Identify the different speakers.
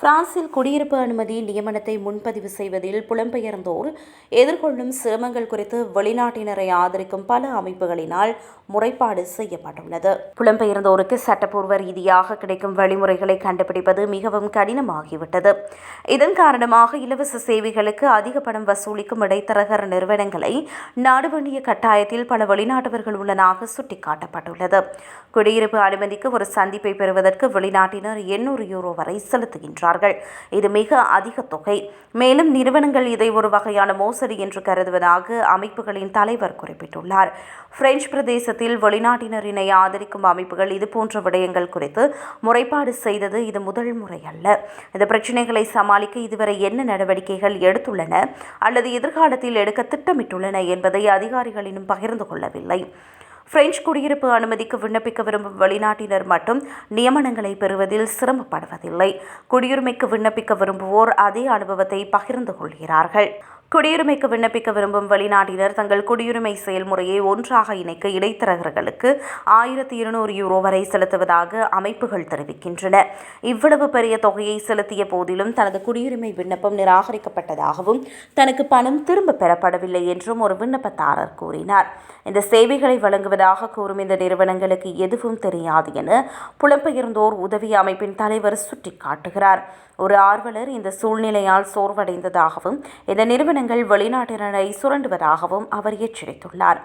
Speaker 1: பிரான்சில் குடியிருப்பு அனுமதி நியமனத்தை முன்பதிவு செய்வதில் புலம்பெயர்ந்தோர் எதிர்கொள்ளும் சிரமங்கள் குறித்து வெளிநாட்டினரை ஆதரிக்கும் பல அமைப்புகளினால் முறைப்பாடு செய்யப்பட்டுள்ளது. புலம்பெயர்ந்தோருக்கு சட்டப்பூர்வ ரீதியாக கிடைக்கும் வழிமுறைகளை கண்டுபிடிப்பது மிகவும் கடினமாகிவிட்டது. இதன் காரணமாக இலவச சேவைகளுக்கு அதிக பணம் வசூலிக்கும் இடைத்தரகர் நிறுவனங்களை நாடு கட்டாயத்தில் பல வெளிநாட்டவர்கள் உள்ளதாக சுட்டிக்காட்டப்பட்டுள்ளது. குடியிருப்பு அனுமதிக்கு ஒரு சந்திப்பை பெறுவதற்கு வெளிநாட்டினர் எண்ணூறு யூரோ வரை செலுத்துகின்றனர் வருகின்றார்கள் இது மிக அதிக தொகை. மேலும் நிறுவனங்கள் இதை ஒரு வகையான மோசடி என்று கருதுவதாக அமைப்புகளின் தலைவர் குறிப்பிட்டுள்ளார். பிரெஞ்சு பிரதேசத்தில் வெளிநாட்டினரினை ஆதரிக்கும் அமைப்புகள் இதுபோன்ற விடயங்கள் குறித்து முறைப்பாடு செய்தது இது முதல் முறை அல்ல. இந்த பிரச்சினைகளை சமாளிக்க இதுவரை என்ன நடவடிக்கைகள் எடுத்துள்ளன அல்லது எதிர்காலத்தில் எடுக்க திட்டமிட்டுள்ளன என்பதை அதிகாரிகள் பகிர்ந்து கொள்ளவில்லை. பிரெஞ்சு குடியிருப்பு அனுமதிக்கு விண்ணப்பிக்க விரும்பும் வெளிநாட்டினர் மட்டும் நியமனங்களை பெறுவதில் சிரமப்படுவதில்லை. குடியுரிமைக்கு விண்ணப்பிக்க விரும்புவோர் அதே அனுபவத்தை பகிர்ந்து கொள்கிறார்கள். குடியுரிமைக்கு விண்ணப்பிக்க விரும்பும் வெளிநாட்டினர் தங்கள் குடியுரிமை செயல்முறையை ஒன்றாக இணைக்க இடைத்தரகர்களுக்கு ஆயிரத்தி இருநூறு யூரோ வரை செலுத்துவதாக அமைப்புகள் தெரிவிக்கின்றன. இவ்வளவு பெரிய தொகையை செலுத்திய போதிலும் தனது குடியுரிமை விண்ணப்பம் நிராகரிக்கப்பட்டதாகவும் தனக்கு பணம் திரும்ப பெறப்படவில்லை என்றும் ஒரு விண்ணப்பதாரர் கூறினார். இந்த சேவைகளை வழங்குவதாக கூறும் இந்த நிறுவனங்களுக்கு எதுவும் தெரியாது என புலம்பெயர்ந்தோர் உதவி அமைப்பின் தலைவர் சுட்டிக்காட்டுகிறார். ஒரு ஆர்வலர் இந்த சூழ்நிலையால் சோர்வடைந்ததாகவும் இந்த நிறுவனங்கள் வெளிநாட்டினரை சுரண்டுவதாகவும் அவர் எச்சரித்துள்ளார்.